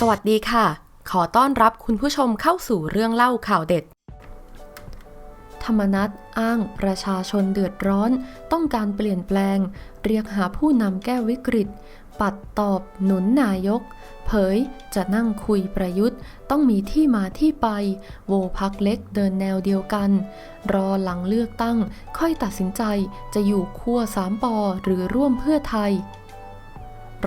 สวัสดีค่ะ ขอต้อนรับคุณผู้ชมเข้าสู่เรื่องเล่าข่าวเด็ด ธรรมนัตอ้างประชาชนเดือดร้อน ต้องการเปลี่ยนแปลง เรียกหาผู้นำแก้วิกฤต ปัดตอบหนุนนายก เผยจะนั่งคุยประยุทธ์ ต้องมีที่มาที่ไป โวพักเล็กเดินแนวเดียวกัน รอหลังเลือกตั้ง ค่อยตัดสินใจจะอยู่ขั้วสามปอหรือร่วมเพื่อไทย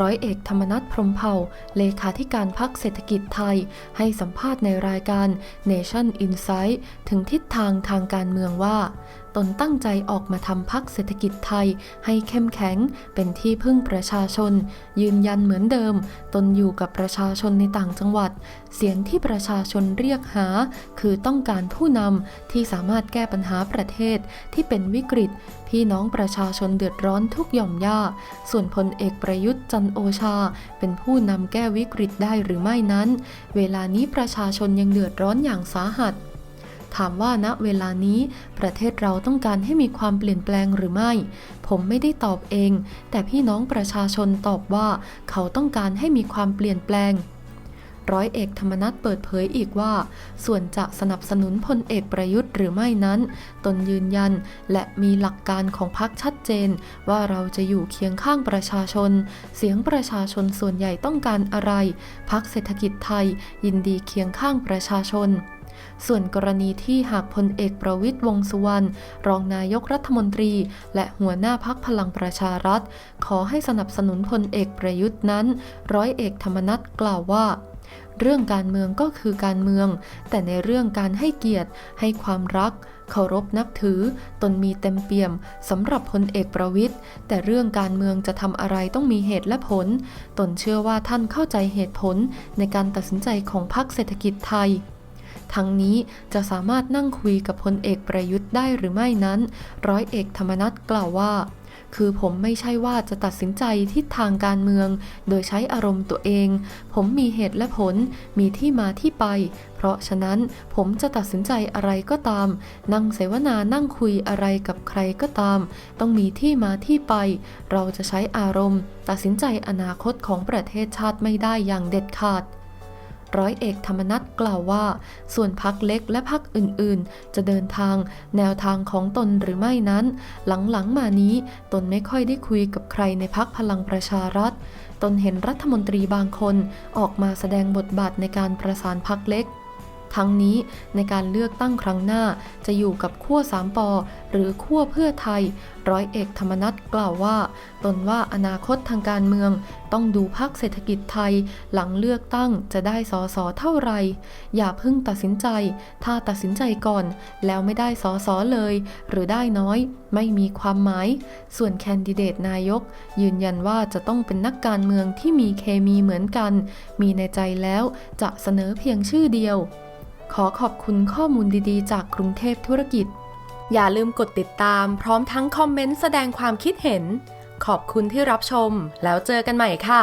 ร้อยเอกธรรมนัฐพรมเผ่า เลขาธิการพักเศรษฐกิจไทย ให้สัมภาษณ์ในรายการ Nation Insight ถึงทิศทางทางการเมืองว่าตนตั้งใจออกมาทำพักเศรษฐกิจไทยให้เข้มแข็ง เป็นที่พึ่งประชาชน ยืนยันเหมือนเดิม ตนอยู่กับประชาชนในต่างจังหวัด เสียงที่ประชาชนเรียกหา คือต้องการผู้นำที่สามารถแก้ปัญหาประเทศที่เป็นวิกฤต พี่น้องประชาชนเดือดร้อนทุกหย่อมย่า ส่วนพลเอกประยุทธ์จันโอชา เป็นผู้นำแก้วิกฤตได้หรือไม่นั้น เวลานี้ประชาชนยังเดือดร้อนอย่างสาหัส ถามว่าณเวลานี้ ประเทศเราต้องการให้มีความเปลี่ยนแปลงหรือไม่ ผมไม่ได้ตอบเอง แต่พี่น้องประชาชนตอบว่า เขาต้องการให้มีความเปลี่ยนแปลงร้อยเอกธรรมนัฐเปิดเผยอีกว่า ส่วนจะสนับสนุนพลเอกประยุทธ์หรือไม่นั้น ตนยืนยันและมีหลักการของพรรคชัดเจน ว่าเราจะอยู่เคียงข้างประชาชน เสียงประชาชนส่วนใหญ่ต้องการอะไรพรรคเศรษฐกิจไทย ยินดีเคียงข้างประชาชน ส่วนกรณีที่หากพลเอกประวิตยวงสุวรรณรองนายกรัฐมนตรี และหัวหน้าพักพลังประชารัฐ ขอให้สนับสนุนพลเอกประยุทธ์นั้น ร้อยเอกธรรมนัฐกล่าวว่าเรื่องการเมืองก็คือการเมือง แต่ในเรื่องการให้เกียรติ ให้ความรัก เคารพนับถือ ตนมีเต็มเปี่ยมสำหรับพลเอกประวิทย์แต่เรื่องการเมืองจะทำอะไรต้องมีเหตุและผล ตนเชื่อว่าท่านเข้าใจเหตุผลในการตัดสินใจของพรรคเศรษฐกิจไทย ทั้งนี้จะสามารถนั่งคุยกับพลเอกประยุทธ์ได้หรือไม่นั้น ร้อยเอกธรรมนัฐกล่าวว่า คือผมไม่ใช่ว่าจะตัดสินใจทิศทางการเมือง โดยใช้อารมณ์ตัวเอง ผมมีเหตุและผล มีที่มาที่ไป เพราะฉะนั้นผมจะตัดสินใจอะไรก็ตาม นั่งเสวนานั่งคุยอะไรกับใครก็ตาม ต้องมีที่มาที่ไป เราจะใช้อารมณ์ ตัดสินใจอนาคตของประเทศชาติไม่ได้อย่างเด็ดขาด ร้อยเอกธรรมนัฐกล่าวว่า ส่วนพักเล็กและพักอื่นๆ จะเดินทางแนวทางของตนหรือไม่นั้น หลังๆมานี้ตนไม่ค่อยได้คุยกับใครในพักพลังประชารัฐ ตนเห็นรัฐมนตรีบางคนออกมาแสดงบทบาทในการประสานพักเล็ก ทั้งนี้ในการเลือกตั้งครั้งหน้าจะอยู่กับขั้วสามปอหรือขั้วเพื่อไทย ร้อยเอกธรรมนัฐกล่าวว่า ตนว่าอนาคตทางการเมือง ต้องดูพักเศรษฐกิจไทย หลังเลือกตั้งจะได้สอสอเท่าไหร่อย่าเพิ่งตัดสินใจ ถ้าตัดสินใจก่อน แล้วไม่ได้สอสอเลย หรือได้น้อย ไม่มีความหมาย ส่วนแคนดิเดตนายก ยืนยันว่าจะต้องเป็นนักการเมืองที่มีเคมีเหมือนกัน มีในใจแล้วจะเสนอเพียงชื่อเดียว ขอขอบคุณข้อมูลดีๆ จากกรุงเทพธุรกิจ อย่าลืมกดติดตามพร้อมทั้งคอมเมนต์แสดงความคิดเห็น ขอบคุณที่รับชม แล้วเจอกันใหม่ค่ะ